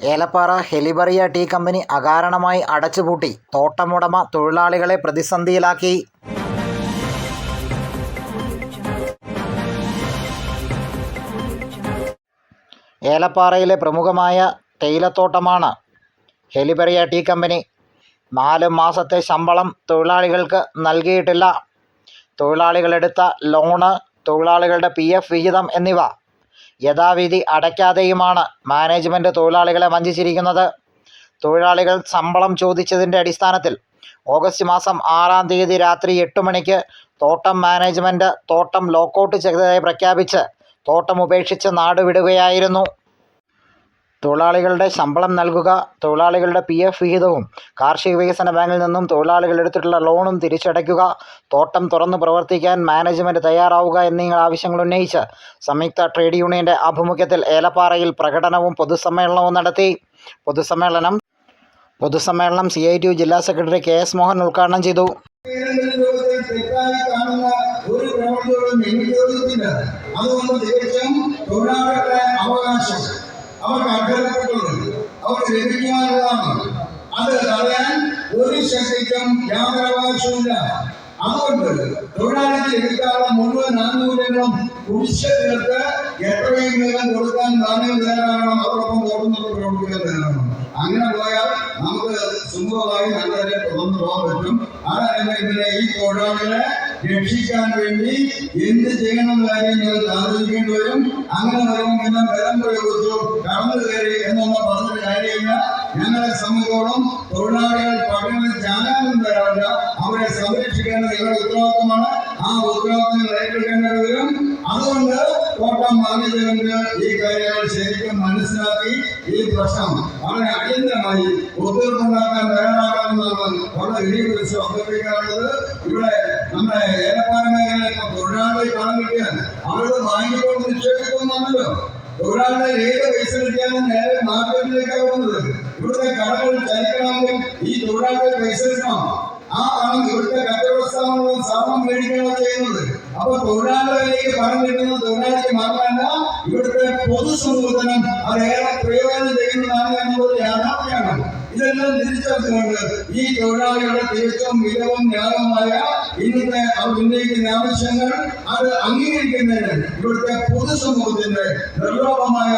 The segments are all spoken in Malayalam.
ഏലപ്പാറ ഹെലിബറിയ ടീ കമ്പനി അകാരണമായി അടച്ചുപൂട്ടി. തോട്ടമുടമ തൊഴിലാളികളെ പ്രതിസന്ധിയിലാക്കി. ഏലപ്പാറയിലെ പ്രമുഖമായ തേയിലത്തോട്ടമാണ് ഹെലിബറിയ ടീ കമ്പനി. നാല് മാസത്തെ ശമ്പളം തൊഴിലാളികൾക്ക് നൽകിയിട്ടില്ല. തൊഴിലാളികളെടുത്ത ലോണ് തൊഴിലാളികളുടെ പി എഫ് വിഹിതം എന്നിവ യഥാവിധി അടയ്ക്കാതെയുമാണ് മാനേജ്മെന്റ് തൊഴിലാളികളെ വഞ്ചിച്ചിരിക്കുന്നത്. തൊഴിലാളികൾ ശമ്പളം ചോദിച്ചതിന്റെ അടിസ്ഥാനത്തിൽ ഓഗസ്റ്റ് മാസം ആറാം തീയതി രാത്രി എട്ട് മണിക്ക് തോട്ടം മാനേജ്മെന്റ് തോട്ടം ലോക്കൗട്ട് ചെയ്തതായി പ്രഖ്യാപിച്ച് തോട്ടം ഉപേക്ഷിച്ച് നാടുവിടുകയായിരുന്നു തൊഴിലാളികളുടെ ശമ്പളം നൽകുക തൊഴിലാളികളുടെ പി എഫ് വിഹിതവും കാർഷിക വികസന ബാങ്കിൽ നിന്നും തൊഴിലാളികൾ എടുത്തിട്ടുള്ള ലോണും തിരിച്ചടയ്ക്കുക തോട്ടം തുറന്ന് പ്രവർത്തിക്കാൻ മാനേജ്മെന്റ് തയ്യാറാവുക എന്നീ ആവശ്യങ്ങൾ ഉന്നയിച്ച് സംയുക്ത ട്രേഡ് യൂണിയന്റെ ആഭിമുഖ്യത്തിൽ ഏലപ്പാറയിൽ പ്രകടനവും പൊതുസമ്മേളനവും നടത്തി. പൊതുസമ്മേളനം പൊതുസമ്മേളനം സി ഐ ടി യു ജില്ലാ സെക്രട്ടറി കെ എസ് മോഹൻ ഉദ്ഘാടനം ചെയ്തു. അതുകൊണ്ട് തൊഴിലാളികളുടെ അവകാശം അവർക്ക് അർഹതപ്പെട്ടുള്ളത് അവർക്ക് ലഭിക്കാനുള്ളതാണ് അത് തടയാൻ ഒരു ശക്തിക്കും യാതൊരു അവകാശവുമില്ല അതുകൊണ്ട് തൊഴിലാളിക്ക് ലഭിക്കാനുള്ള മുഴുവൻ ആനുകൂല്യങ്ങളും തീർത്ത് എത്രയും വേഗം കൊടുക്കാൻ ധാന്യം തയ്യാറാകണം അതോടൊപ്പം തോന്നുന്നത് പ്രവർത്തിക്കാൻ തയ്യാറാകണം അങ്ങനെ പോയാൽ നമുക്ക് സുഖമായി നല്ലതിനെ തുടർന്ന് പോകാൻ പറ്റും. അതല്ലെങ്കിൽ ഈ തൊഴിലാളികളെ രക്ഷിക്കാൻ വേണ്ടി എന്ത് ചെയ്യണം കാര്യം ഞങ്ങൾ ആലോചിക്കേണ്ടി വരും. അങ്ങനെ വരുമ്പോൾ പിന്നെ ബലം പ്രയോഗിച്ചു കടന്നു കയറി എന്നൊന്നും പറഞ്ഞിട്ട് കാര്യമില്ല. ഞങ്ങളെ സംബന്ധിച്ചോളം തൊഴിലാളികൾ പഠനം ജാനാനും തരാറില്ല അവരെ സംരക്ഷിക്കേണ്ടത് ഞങ്ങളുടെ ഉത്തരവാദിത്തമാണ്. ആ ഉത്തരവാദിത്തങ്ങൾ ഏറ്റെടുക്കേണ്ടത് വരും. അതുകൊണ്ട് തോട്ടം മാനേജ്മെന്റ് ഈ കാര്യങ്ങൾ ശരിക്കും മനസ്സിലാക്കി ഈ പ്രശ്നം വളരെ അടിയന്തരമായി ഒത്തുതീർപ്പുണ്ടാക്കാൻ തയ്യാറാക്കണമെന്നാണ് വളരെ വിനിയോഗിച്ച് അഭ്യർത്ഥിക്കാറുള്ളത് ഇവിടെ നമ്മുടെ ഏലപ്പാറ മേഖലയിൽ ഇപ്പൊ തൊഴിലാളി പണം കിട്ടിയാൽ ആളുകൾ വാങ്ങിക്കൊണ്ട് നിക്ഷേപിക്കുന്നുണ്ടല്ലോ തൊഴിലാളികളെ ഏത് പൈസ കിട്ടിയാലും നേരെ മാർക്കറ്റിലേക്കാണ് പോകുന്നത് ഇവിടുത്തെ കടകൾ ചലിക്കണമെങ്കിൽ ഈ തൊഴിലാളികൾ പൈസ കിട്ടണം ആ പണം ഇവിടുത്തെ കച്ചവട സ്ഥാപനങ്ങളും സാധനം മേടിക്കുകയാണ് ചെയ്യുന്നത്? അപ്പൊ തൊഴിലാളികളിലേക്ക് പണം കിട്ടുന്നത് തൊഴിലാളിക്ക് മാത്രമല്ല ഇവിടുത്തെ പൊതുസമൂഹത്തിനും അത് പ്രയോജനം ചെയ്യുന്നതാണ് എന്നുള്ളത് യാഥാർത്ഥ്യമാണ്. ഇതെല്ലാം തിരിച്ചറിഞ്ഞുകൊണ്ട് ഈ തൊഴിലാളികളുടെ തികച്ചും മികവും ന്യായവുമായ ഇന്നത്തെ അവർ ഉന്നയിക്കുന്ന ആവശ്യങ്ങൾ അത് അംഗീകരിക്കുന്നതിന് ഇവിടുത്തെ പൊതുസമൂഹത്തിന്റെ നിർലോഭമായ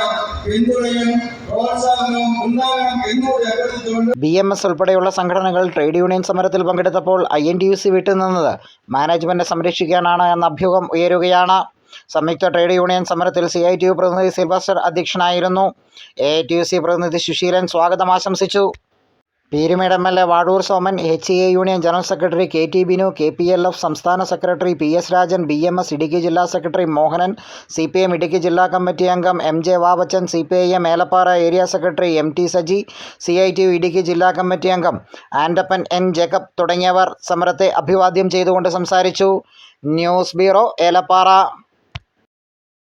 പിന്തുണയും ബി എം എസ് ഉൾപ്പെടെയുള്ള സംഘടനകൾ ട്രേഡ് യൂണിയൻ സമരത്തിൽ പങ്കെടുത്തപ്പോൾ I N T U C വിട്ടുനിന്നത് management സംരക്ഷിക്കാനാണ് എന്ന അഭ്യൂഹം ഉയരുകയാണ്. സംയുക്ത ട്രേഡ് യൂണിയൻ സമരത്തിൽ സി ഐ ടി യു പ്രതിനിധി സിൽവസ്റ്റർ അധ്യക്ഷനായിരുന്നു. A I T U C പ്രതിനിധി സുശീലൻ സ്വാഗതം ആശംസിച്ചു. Peerumedu M L A Soman H A union general secretary K T Binu K P L F സംസ്ഥാന secretary P S Rajan B M S Idukki ജില്ലാ secretary Mohanan C P M Idukki ജില്ലാ കമ്മിറ്റി അംഗം M J Vavachan C P I M Elappara area secretary M T Saji C I T Idukki ജില്ലാ കമ്മിറ്റി അംഗം ആൻഡപ്പൻ എൻ ജേക്കബ് തുടങ്ങിയവർ സമരത്തെ അഭിവാദ്യം ചെയ്തുകൊണ്ട് സംസാരിച്ചു. News bureau Elappara.